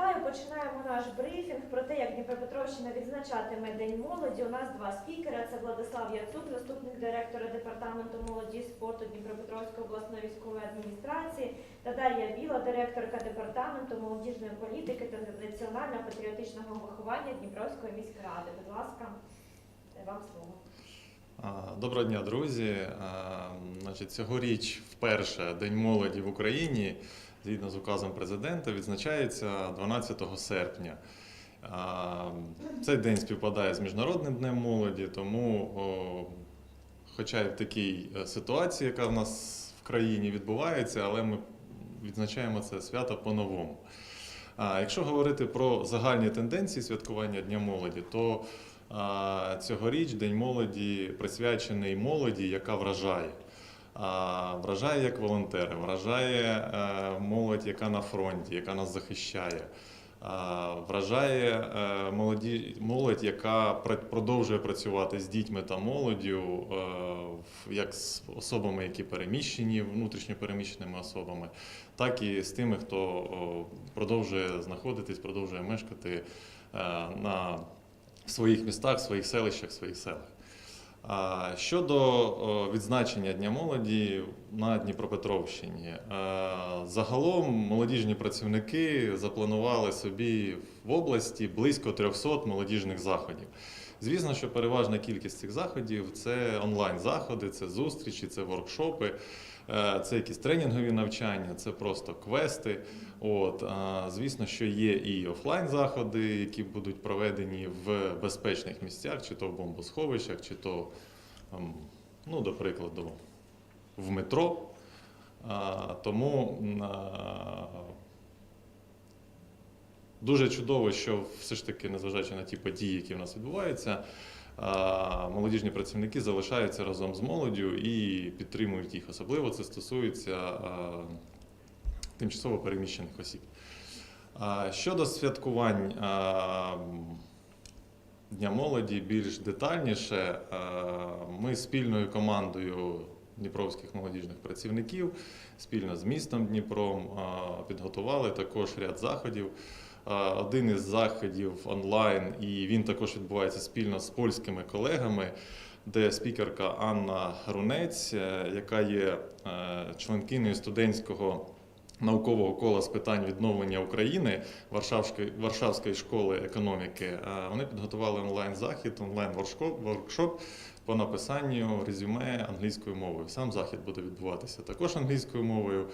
починаємо наш брифінг про те, як Дніпропетровщина відзначатиме День молоді. У нас два спікера: це Владислав Яцук, заступник директора департаменту молоді і спорту Дніпропетровської обласної військової адміністрації, та Дар'я Біла, директорка департаменту молодіжної політики та національно-патріотичного виховання Дніпровської міськради. Будь ласка, вам слово. Доброго дня, друзі. Значить, цьогоріч вперше День молоді в Україні, згідно з указом президента, відзначається 12 серпня. Цей день співпадає з Міжнародним днем молоді, тому, хоча й в такій е, ситуації, яка в нас в країні відбувається, але ми відзначаємо це свято по-новому. А якщо говорити про загальні тенденції святкування Дня молоді, то Цьогоріч День молоді присвячений молоді, яка вражає. А, Вражає як волонтери, вражає е, молодь, яка на фронті, яка нас захищає. Вражає е, молоді, молодь, яка пр- продовжує працювати з дітьми та молоддю, е, як з особами, які переміщені, внутрішньо переміщеними особами, так і з тими, хто продовжує знаходитись, продовжує мешкати на своїх містах, своїх селищах, своїх селах. Щодо відзначення Дня молоді на Дніпропетровщині, е, загалом молодіжні працівники запланували собі в області близько 300 молодіжних заходів. Звісно, що переважна кількість цих заходів це онлайн-заходи, це зустрічі, це воркшопи, е, це якісь тренінгові навчання, це просто квести. От, звісно, що є і офлайн заходи, які будуть проведені в безпечних місцях, чи то в бомбосховищах, чи то, ем, ну, до прикладу, в метро. Тому дуже чудово, що все ж таки, незважаючи на ті події, які в нас відбуваються, молодіжні працівники залишаються разом з молоддю і підтримують їх. Особливо це стосується тимчасово переміщених осіб. Щодо святкувань Дня молоді більш детальніше, ми спільною командою дніпровських молодіжних працівників спільно з містом Дніпром підготували також ряд заходів. Один із заходів онлайн, і він також відбувається спільно з польськими колегами, де спікерка Анна Рунець, е, яка є е, членкиною студентського наукового кола з питань відновлення України Варшавської, Варшавської школи економіки. Е, Вони підготували онлайн-захід, онлайн-воркшоп по написанню резюме англійською мовою. Сам захід буде відбуватися також англійською мовою.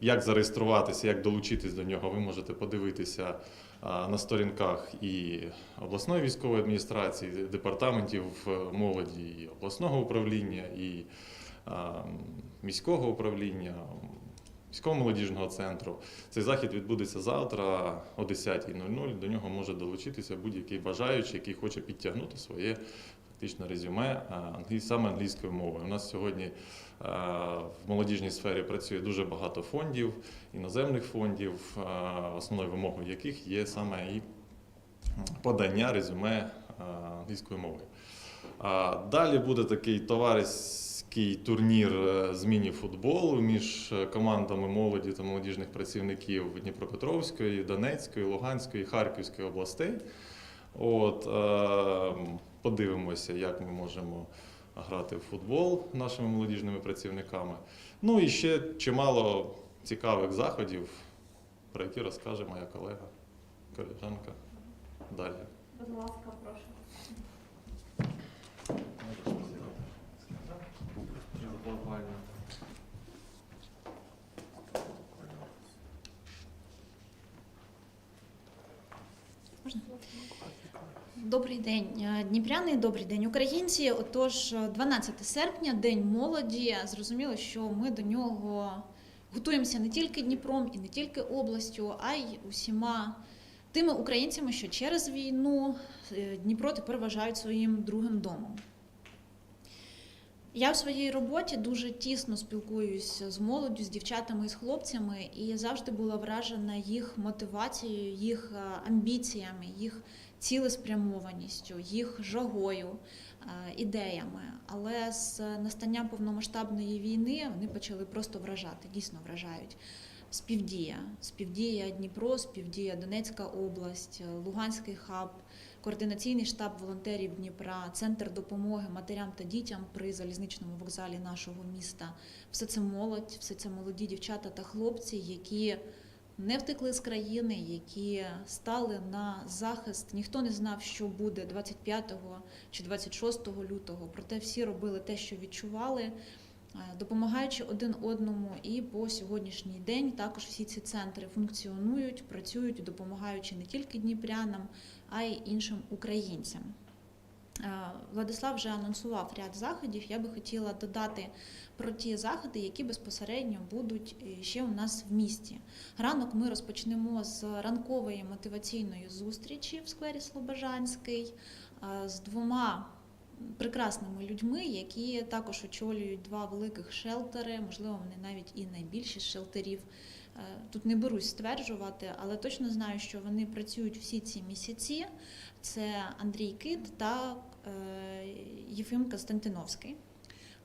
Як зареєструватися, як долучитись до нього, ви можете подивитися на сторінках і обласної військової адміністрації, департаментів е, молоді, і обласного управління, і міського управління, міського-молодіжного центру. Цей захід відбудеться завтра о 10.00. До нього може долучитися будь-який бажаючий, який хоче підтягнути своє фактично резюме англій- саме англійською мовою. У нас сьогодні в молодіжній сфері працює дуже багато фондів, іноземних фондів, основною вимогою яких є саме і подання резюме англійською мовою. Далі буде такий товариський турнір е, з міні-футболу між е, командами молоді та молодіжних працівників Дніпропетровської, Донецької, Луганської, Харківської областей. От, е, подивимося, як ми можемо грати в футбол нашими молодіжними працівниками. Ну і ще чимало цікавих заходів, про які розкаже моя колега, колежанка далі. Будь ласка, прошу. Добрий день, е, Дніпряни, добрий день, українці. Отож, е, 12 серпня, День молоді. Зрозуміло, що ми до нього готуємося не тільки Дніпром і не тільки областю, а й усіма тими українцями, що через війну е, Дніпро тепер вважають своїм другим домом. Я в своїй роботі дуже тісно спілкуюся з молоддю, з дівчатами і з хлопцями, і завжди була вражена їх мотивацією, їх е, амбіціями, їх цілеспрямованістю, їх жагою, е, ідеями. Але з настанням повномасштабної війни вони почали просто вражати, дійсно вражають. співдія. Співдія Дніпро, співдія Донецька область, Луганський хаб, координаційний штаб волонтерів Дніпра, центр допомоги матерям та дітям при залізничному вокзалі нашого міста. Все це молодь, все це молоді дівчата та хлопці, які не втекли з країни, які стали на захист. Ніхто не знав, що буде 25 чи 26 лютого. Проте всі робили те, що відчували, допомагаючи один одному. І по сьогоднішній день також всі ці центри функціонують, працюють, допомагаючи не тільки дніпрянам, а й іншим українцям. Е, Владислав вже анонсував ряд заходів. Я би хотіла додати про ті заходи, які безпосередньо будуть е, ще у нас в місті. Ранок ми розпочнемо з ранкової мотиваційної зустрічі в сквері Слобожанський е, з двома прекрасними людьми, які також очолюють два великих шелтери, можливо, вони навіть і найбільші з шелтерів. Е, Тут не берусь стверджувати, але точно знаю, що вони працюють всі ці місяці. Це Андрій Кит та е, Єфим Константиновський.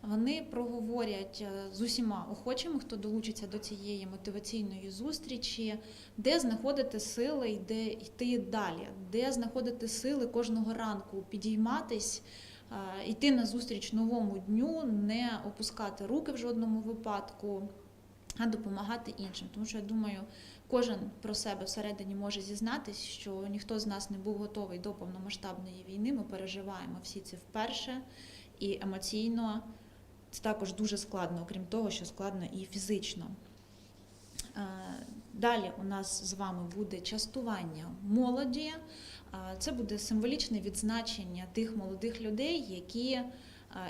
Вони проговорять е, з усіма охочими, хто долучиться до цієї мотиваційної зустрічі, де знаходити сили і де йти далі, де знаходити сили кожного ранку підійматись, йти на зустріч новому дню, не опускати руки в жодному випадку, а допомагати іншим. Тому що я думаю, кожен про себе всередині може зізнатись, що ніхто з нас не був готовий до повномасштабної війни. Ми переживаємо всі це вперше і емоційно. Це також дуже складно, окрім того, що складно і фізично. Е, Далі у нас з вами буде частування молоді. Це буде символічне відзначення тих молодих людей, які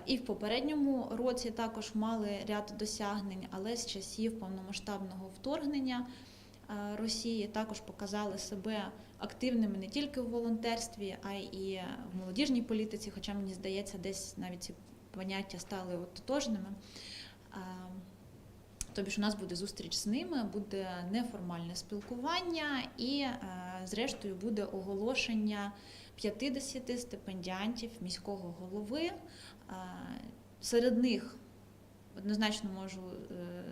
і в попередньому році також мали ряд досягнень, але з часів повномасштабного вторгнення Росії також показали себе активними не тільки в волонтерстві, а й в молодіжній політиці, хоча мені здається, десь навіть ці поняття стали от тотожними. Тобі ж у нас буде зустріч з ними, буде неформальне спілкування і, е, зрештою, буде оголошення 50 стипендіантів міського голови. Е, Серед них однозначно можу е,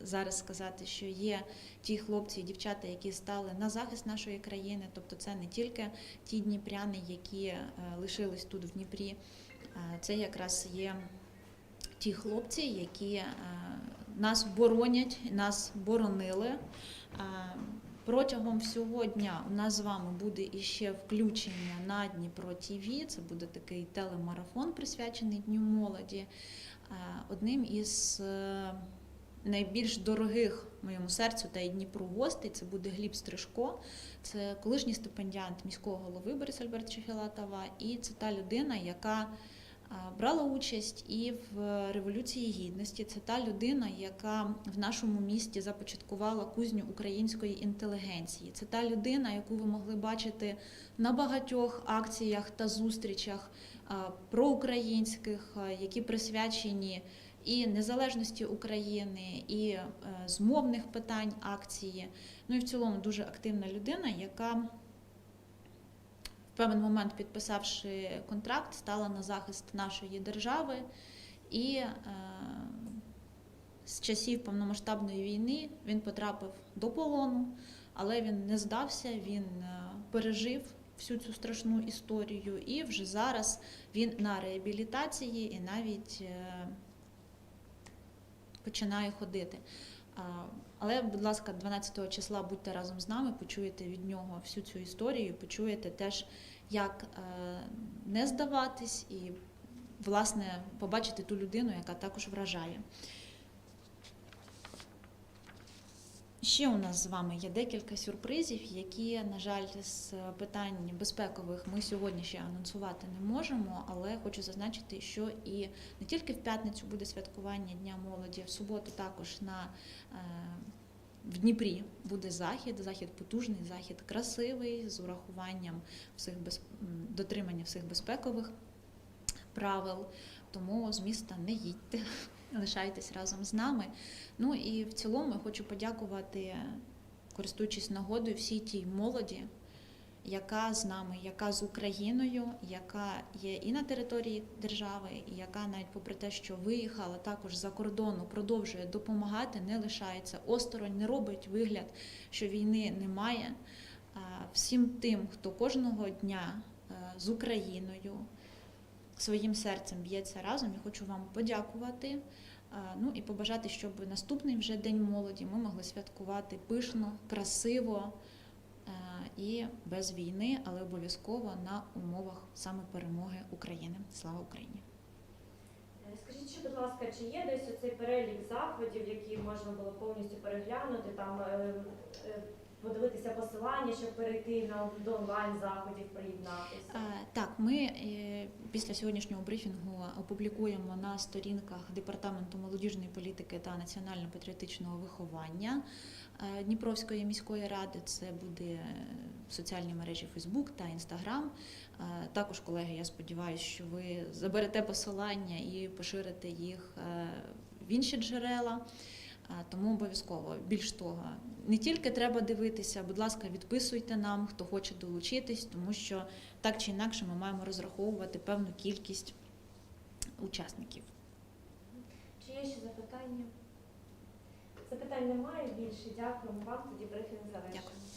зараз сказати, що є ті хлопці і дівчата, які стали на захист нашої країни. Тобто, це не тільки ті дніпряни, які лишились тут в Дніпрі. Це якраз є ті хлопці, які нас боронять, нас боронили. Протягом всього дня у нас з вами буде іще включення на Дніпро ТВ. Це буде такий телемарафон, присвячений Дню молоді. Одним із е, найбільш дорогих моєму серцю та й Дніпру гостей це буде Гліб Стрижко. Це колишній стипендіант міського голови Бориса Альбертовича Філатова, і це та людина, яка брала участь і в Революції Гідності. Це та людина, яка в нашому місті започаткувала кузню української інтелігенції. Це та людина, яку ви могли бачити на багатьох акціях та зустрічах проукраїнських, які присвячені і незалежності України, і е, з мовних питань акції. Ну і в цілому дуже активна людина, яка певний момент, підписавши контракт, стала на захист нашої держави. І е, з часів повномасштабної війни він потрапив до полону, але він не здався, він е, пережив всю цю страшну історію, і вже зараз він на реабілітації і навіть е, починає ходити. Але, будь ласка, 12 числа будьте разом з нами, почуєте від нього всю цю історію, почуєте теж, як е, не здаватись і, власне, побачити ту людину, яка також вражає. Ще у нас з вами є декілька сюрпризів, які, на жаль, з питань безпекових ми сьогодні ще анонсувати не можемо, але хочу зазначити, що і не тільки в п'ятницю буде святкування Дня молоді, в суботу також на е, в Дніпрі буде захід, захід потужний, захід красивий, з урахуванням всіх без... дотримання всіх безпекових правил. Тому з міста не їдьте, лишайтесь разом з нами. Ну і в цілому я хочу подякувати, користуючись нагодою, всій тій молоді, яка з нами, яка з Україною, яка є і на території держави, і яка навіть попри те, що виїхала також за кордону, продовжує допомагати, не лишається осторонь, не робить вигляд, що війни немає. Всім тим, хто кожного дня е, з Україною своїм серцем б'ється разом, я хочу вам подякувати. Ну і побажати, щоб наступний вже день молоді ми могли святкувати пишно, красиво і без війни, але обов'язково на умовах саме перемоги України. Слава Україні! Е, Скажіть, ще, будь ласка, чи є десь оцей перелік заходів, які можна було повністю переглянути, там е, е, подивитися посилання, щоб перейти на до онлайн заходів, приєднатися? Е, Так, ми е, після сьогоднішнього брифінгу опублікуємо на сторінках департаменту молодіжної політики та національно-патріотичного виховання е, Дніпровської міської ради. Це буде в соціальній мережі Facebook та. Е, Також, колеги, я сподіваюся, що ви заберете посилання і поширите їх е, в інші джерела. Тому обов'язково більш того, не тільки треба дивитися, будь ласка, відписуйте нам, хто хоче долучитись, тому що так чи інакше ми маємо розраховувати певну кількість учасників. Чи є ще запитання? Запитань немає більше. Дякуємо вам. Тоді брифінг завершено. Дякую.